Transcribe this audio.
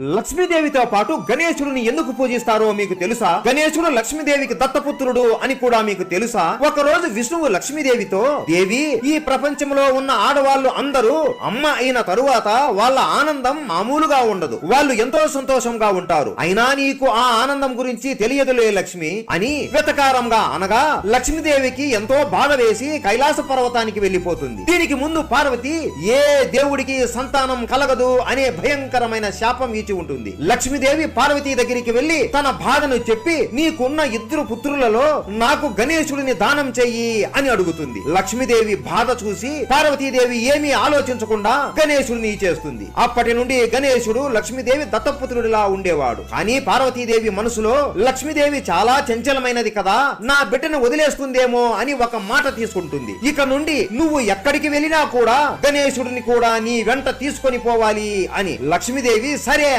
లక్ష్మీదేవితో పాటు గణేశుడిని ఎందుకు పూజిస్తారో మీకు తెలుసా? గణేశుడు లక్ష్మీదేవికి దత్తపుత్రుడు అని కూడా మీకు తెలుసా? ఒక రోజు విష్ణువు లక్ష్మీదేవితో దేవి ఈ ప్రపంచంలో ఉన్న ఆడవాళ్ళు అందరూ అమ్మ అయిన తరువాత వాళ్ళ ఆనందం మామూలుగా ఉండదు. వాళ్ళు ఎంతో సంతోషంగా ఉంటారు. అయినా నీకు ఆ ఆనందం గురించి తెలియదులే లక్ష్మి అని వెతకారంగా అనగా లక్ష్మీదేవికి ఎంతో బాధ వేసి కైలాస పర్వతానికి వెళ్ళిపోతుంది దీనికి ముందు పార్వతి ఏ దేవుడికి సంతానం కలగదు అనే భయంకరమైన శాపం ఇచ్చి ఉంటుంది. లక్ష్మీదేవి పార్వతి దగ్గరికి వెళ్ళి తన బాధను చెప్పి నీకున్న ఇద్దరు పుత్రులలో నాకు గణేశుడిని దానం చెయ్యి అని అడుగుతుంది. లక్ష్మీదేవి బాధ చూసి పార్వతీదేవి ఏమీ ఆలోచించకుండా గణేశుడిని ఇచ్చేస్తుంది అప్పటి నుండి గణేశుడు లక్ష్మీదేవి దత్తపుత్రుడిలా ఉండేవాడు. కానీ పార్వతీదేవి మనసులో లక్ష్మీదేవి చాలా చంచలమైనది కదా నా బిడ్డను వదిలేస్తుందేమో అని ఒక మాట తీసుకుంటుంది. ఇక నుండి నువ్వు ఎక్కడికి వెళ్ళినా కూడా గణేశుడిని కూడా నీ వెంట తీసుకొని పోవాలి అని. లక్ష్మీదేవి సరే